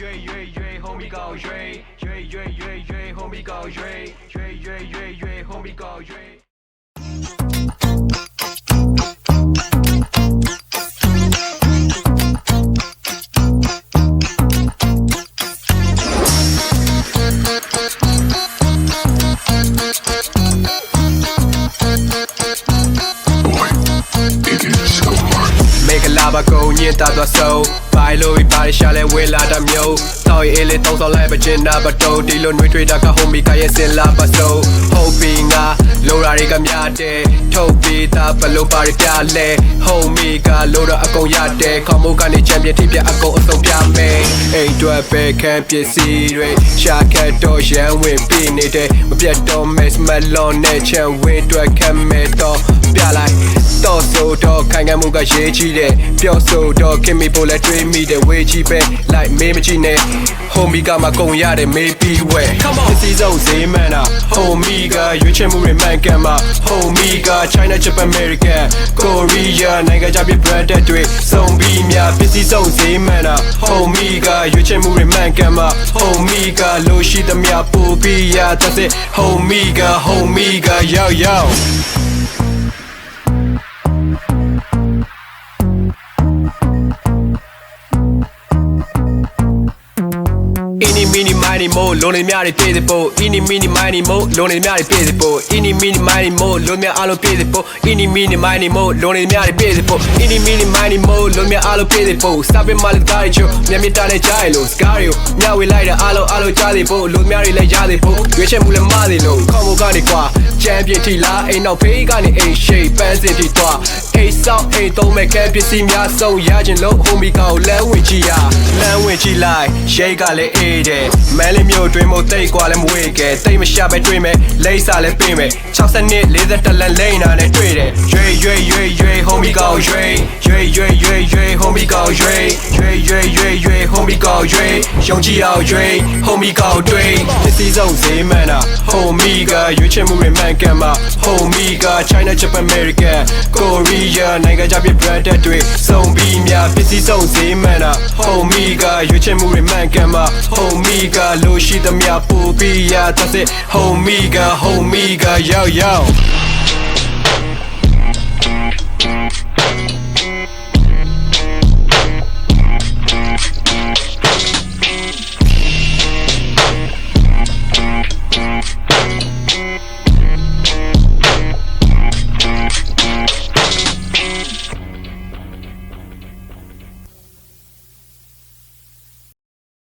约约约，homie 搞约，约约约约，homie 搞约，约约约约，homie 搞约。 မေကလာပါကုန်ညင်တာသွားဆုံးဘိုင်လိုပြီးပါရရှာလဲဝေလာတာမျိုးတောက်ရေးလေးတောင်းဆောင်လိုက်ပကျင်နာပတုံးဒီလိုနှွေးထွေးတာကဟိုမီကရဲ့စင်လာပါဆုံးဟုတ်ပြီငါလိုရာတွေကများတယ်ထုတ်ပြီးသားဘလို့ပါရပြလဲဟိုမီကလိုတော့အကုန်ရတယ်ခေါမိုးကနေချန်ပီယံထိပြအကုန်အစုံပြမယ်အိမ်တွက်ပဲခံပစ္စည်းတွေရှာခတ်တော့ရန်ဝင်ပြီးနေတယ်မပြတ်တော့မက်စမလွန်နဲ့ချန်ဝင်းတွက်ခံမဲ့တော့ပြလိုက် တော့ဆိုတော့ခိုင်ခံမှုကရေးကြီးတယ်ပြောဆိုတော့ခင်မီပိုလဲတွေးမိတယ်ဝေးကြီးပဲလိုက်မေးမကြည့်နဲ့ homie ကမှကုန်ရတယ်မေးပြီးဝဲ come on စီစုံဈေးမှန်တာ homie ကရွေးချယ်မှုတွေမှန်ကန်မှာ homie က China Japan American Korea နိုင်ငံခြားပြည် branded တွေစုံပြီးများပစ္စည်းစုံဈေးမှန်တာ homie ကရွေးချယ်မှုတွေမှန်ကန်မှာ homie ကလို့ရှိသမျှပို့ပြီးရတဲ့ homie က homie ကရောက် mini mini mo လုံးနေများတွေပြည့်စဖို့ Ini mini mini mo လုံးနေများတွေပြည့်စဖို့ Ini mini mini mo လုံးများအားလုံးပြည့်စဖို့ Ini mini mini mo လုံးနေများတွေပြည့်စဖို့ Ini mini mini mo လုံးများအားလုံးပြည့်စဖို့ Stop it my guy ချိုမြတ်မြတ်တာနဲ့ကြားရလို့ Scar ကိုမျှဝေလိုက်တာအားလုံးအားလုံးကြားစေဖို့လုံးများတွေလည်းကြားစေဖို့ရွေးချယ်မှုလည်းမစေလို့ခေါင်းမိုးကနေကွာချန်ပီယံထိလားအိမ်နောက်ဖေးကနေအိမ်ရှိပန်းစင်ထိသွားအိမ်ဆောင်အိမ်သုံးမဲ့ကဲပစ္စည်းများဆုံးရခြင်းလို့ homie ကောလမ်းဝင်ကြည့်ရလမ်းဝင်ကြည့်လိုက်ရိတ်ကလည်းအေးတယ်မန်းလေးမျိုးတွင်မို့တိတ်กว่าလည်းမဝေးကဲတိတ်မရှာပဲတွေးမယ်လိမ့်စာလည်းပေးမယ်60နှစ်40လန်လိမ့်နာနဲ့တွေ့တယ်ရွေရွေရွေရွေ homie ကောရွေရွေရွေရွေရွေ homie ကောရွေရွေရွေရွေရွေ homie ကောရွေယုံကြည်အောင်ရွေ homie ကောတွေ့ပစ္စည်းဆုံးဈေးမှန်တာ homie ကရွေးချယ်မှုတွေမှန်ကန်မှာ homie က China Japan American Korea နိုင်ငံခြားပြည် branded တွေစုံပြီးများပစ္စည်းဆုံးဈေးမှန်တာ homie ကရွေးချယ်မှုတွေမှန်ကန်မှာ homie ကလို့ရှိသမျှပို့ပြီးရတဲ့ homie က homie ကရောက်ရောက်